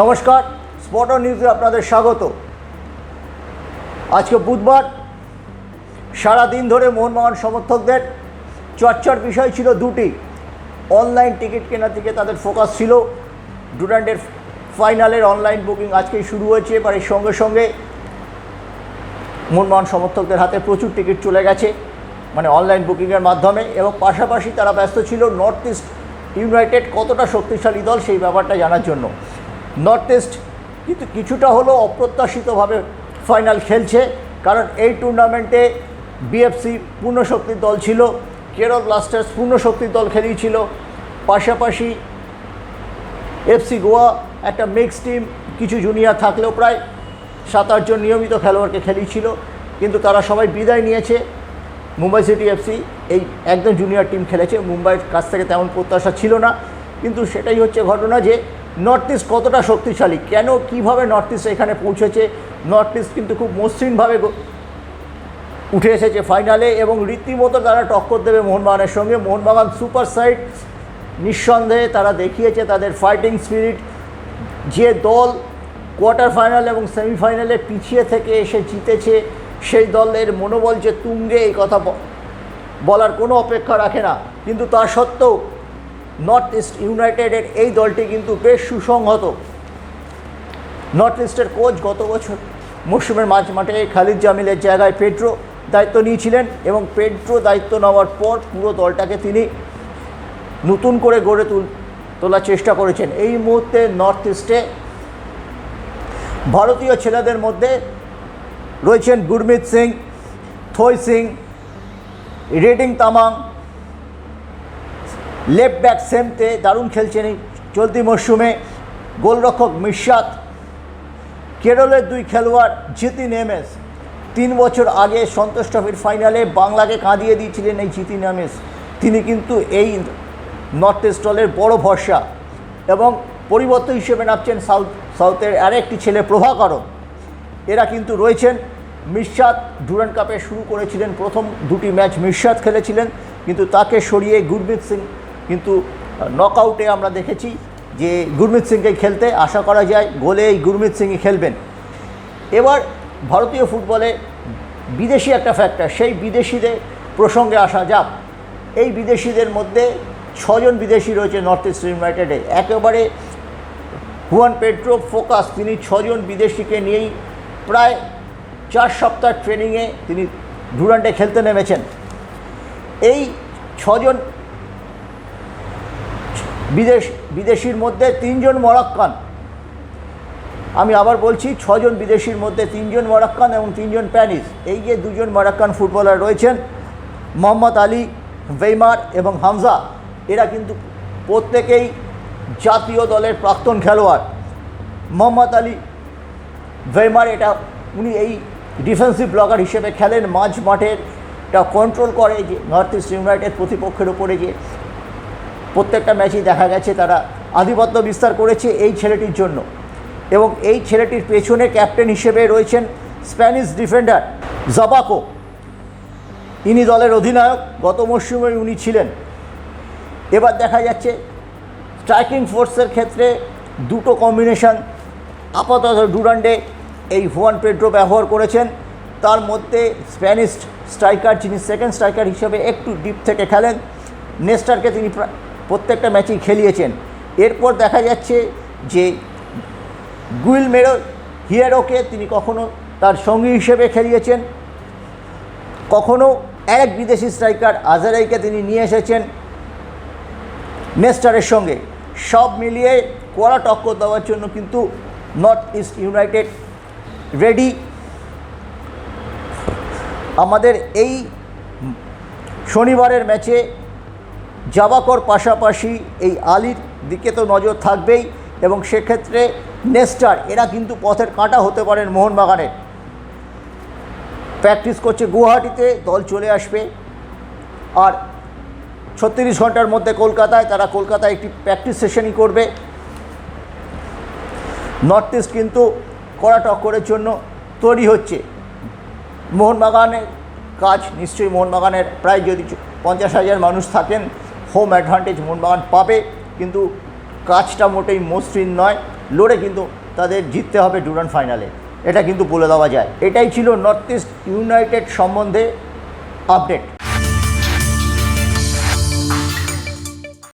নমস্কার স্পটন নিউজে আপনাদের স্বাগত। আজকে বুধবার সারা দিন ধরে মোহনবাগান সমর্থকদের চর্চার বিষয় ছিল দুটি। অনলাইন টিকিট কেনার দিকে তাদের ফোকাস ছিল। ডুরান্ডের ফাইনালের অনলাইন বুকিং আজকেই শুরু হয়েছে। এবার এর সঙ্গে সঙ্গে মোহনবাগান সমর্থকদের হাতে প্রচুর টিকিট চলে গেছে মানে অনলাইন বুকিংয়ের মাধ্যমে। এবং পাশাপাশি তারা ব্যস্ত ছিল। নর্থ ইস্ট ইউনাইটেড কতটা শক্তিশালী দল সেই ব্যাপারটা জানার জন্য। নর্থ ইস্ট কিন্তু কিছুটা হলেও অপ্রত্যাশিতভাবে ফাইনাল খেলছে, কারণ এই টুর্নামেন্টে বিএফসি পূর্ণশক্তির দল ছিল কেরল ব্লাস্টার্স পূর্ণশক্তির দল খেলিয়েছিল। পাশাপাশি এফসি গোয়া একটা মিক্স টিম কিছু জুনিয়র থাকলেও প্রায় সাত আটজন নিয়মিত খেলোয়াড়কে খেলিয়েছিল, কিন্তু তারা সবাই বিদায় নিয়েছে। মুম্বাই সিটি এফসি এই একদম জুনিয়র টিম খেলেছে, মুম্বাইয়ের কাছ থেকে তেমন প্রত্যাশা ছিল না, কিন্তু সেটাই হচ্ছে ঘটনা যে নর্থ ইস্ট কতটা শক্তিশালী? কেন, কীভাবে নর্থ ইস্ট এখানে পৌঁছেছে? নর্থ ইস্ট কিন্তু খুব মসৃণভাবে উঠে এসেছে ফাইনালে এবং রীতিমতো তারা টক্কর দেবে মোহনবাগানের সঙ্গে। মোহনবাগান সুপার সাইড নিঃসন্দেহে তারা দেখিয়েছে তাদের ফাইটিং স্পিরিট যে দল কোয়ার্টার ফাইনাল এবং সেমিফাইনালে পিছিয়ে থেকে এসে জিতেছে, সেই দলের মনোবল যে তুঙ্গে, এই কথা বলার কোনো অপেক্ষা রাখে না। কিন্তু তা সত্ত্বেও নর্থ ইস্ট ইউনাইটেডের এই দলটি কিন্তু বেশ সুসংহত। নর্থ ইস্টের কোচ গত বছর মরশুমের মাঝ মাঠে খালিদ জামিলের জায়গায় পেড্রো দায়িত্ব নিয়েছিলেন এবং পেড্রো দায়িত্ব নেওয়ার পর পুরো দলটাকে তিনি নতুন করে গড়ে তুল তোলার চেষ্টা করেছেন। এই মুহূর্তে নর্থ ইস্টে ভারতীয় ছেলেদের মধ্যে রয়েছেন গুরমিত সিং, থই সিং, রেডিং তামাং লেফট ব্যাক সেমতে দারুণ খেলছেন এই চলতি মরশুমে গোলরক্ষক মিশাত কেরলের দুই খেলোয়াড় জিতিন এমএস। তিন বছর আগে সন্তোষ ট্রফির ফাইনালে বাংলাকে কাঁদিয়ে দিয়েছিলেন এই জিতিন এমএস। তিনি কিন্তু এই নর্থ ইস্ট দলের বড় ভরসা এবং পরিবর্তন হিসেবে নামছেন সাউথ, সাউথের আরেকটি ছেলে প্রভাকরণ এরা কিন্তু রয়েছেন, মির্শাদ ডুরান কাপে শুরু করেছিলেন প্রথম দুটি ম্যাচ মির্শাদ খেলেছিলেন, কিন্তু তাকে সরিয়ে গুরমিত সিং কিন্তু নকআউটে আমরা দেখেছি যে গুরমিত সিংকে খেলতে আশা করা যায় গোলে এই গুরমিত সিংই খেলবেন। এবার ভারতীয় ফুটবলে বিদেশি একটা ফ্যাক্টর সেই বিদেশিদের প্রসঙ্গে আসা যাক। এই বিদেশিদের মধ্যে ছজন বিদেশি রয়েছে নর্থ ইস্ট ইউনাইটেডে একেবারে হুয়ান পেট্রো ফোকাস তিনি ছজন বিদেশিকে নিয়েই প্রায় চার সপ্তাহ ট্রেনিংয়ে তিনি ডুরান্ডে খেলতে নেমেছেন। এই ছজন বিদেশ, বিদেশির মধ্যে তিনজন মরাক্কান। আমি আবার বলছি, ছজন বিদেশির মধ্যে তিনজন মরাক্কান এবং তিনজন প্যানিস। এই যে দুজন মরাক্কান ফুটবলার রয়েছেন, মোহাম্মদ আলী ভেইমার এবং হামজা, এরা কিন্তু প্রত্যেকেই জাতীয় দলের প্রাক্তন খেলোয়াড়। মোহাম্মদ আলী ভেইমার এটা, উনি এই ডিফেন্সিভ ব্লগার হিসেবে খেলেন। মাঝ মাঠের এটা কন্ট্রোল করে যে, নর্থ ইস্ট ইউনাইটেড প্রতিপক্ষের উপরে যে প্রত্যেকটা ম্যাচেই দেখা গেছে তারা আধিপত্য বিস্তার করেছে এই ছেলেটির জন্য। এবং এই ছেলেটির পেছনে ক্যাপ্টেন হিসেবে রয়েছেন স্প্যানিশ ডিফেন্ডার জাবাকো। ইনি দলের অধিনায়ক। গত মরশুমে উনি ছিলেন। এবার দেখা যাচ্ছে স্ট্রাইকিং ফোর্সের ক্ষেত্রে দুটো কম্বিনেশন। আপাতত ডুরান্ডে এই হুয়ান পেড্রো ব্যবহার করেছেন। তার মধ্যে স্প্যানিশ স্ট্রাইকার, যিনি সেকেন্ড স্ট্রাইকার হিসেবে একটু ডিপ থেকে খেলেন, নেস্টারকে তিনি প্রত্যেকটা ম্যাচেই খেলিয়েছেন। এরপর দেখা যাচ্ছে যে গুইল মেরো হিয়ারোকে তিনি কখনো তার সঙ্গী হিসেবে খেলিয়েছেন। কখনো এক বিদেশি স্ট্রাইকার আজারাইকে তিনি নিয়ে এসেছেন নেস্টারের সঙ্গে। সব মিলিয়ে কড়া টক্কর দেওয়ার জন্য কিন্তু নর্থ ইস্ট ইউনাইটেড রেডি। আমাদের এই শনিবারের ম্যাচে জাবাকর পাশাপাশি এই আলির দিকে তো নজর থাকবেই এবং সেক্ষেত্রে নেস্টার, এরা কিন্তু পথের কাঁটা হতে পারেন মোহনবাগানের। প্র্যাকটিস করছে গুয়াহাটিতে, দল চলে আসবে। আর ছত্রিশ ঘণ্টার মধ্যে কলকাতায়, তারা কলকাতায় একটি প্র্যাকটিস সেশনই করবে। নর্থ ইস্ট কিন্তু কড়া টক্করের জন্য তৈরি হচ্ছে। মোহনবাগানের কাজ, নিশ্চয়ই মোহনবাগানের প্রায় যদি পঞ্চাশ হাজার মানুষ থাকেন হোম অ্যাডভান্টেজ মোহনবাগান পাবে, কিন্তু কাজটা মোটেই মসৃণ নয়। লড়ে কিন্তু তাদের জিততে হবে ডুরান ফাইনালে এটা কিন্তু বলে দেওয়া যায়। এটাই ছিল নর্থ ইস্ট ইউনাইটেড সম্বন্ধে আপডেট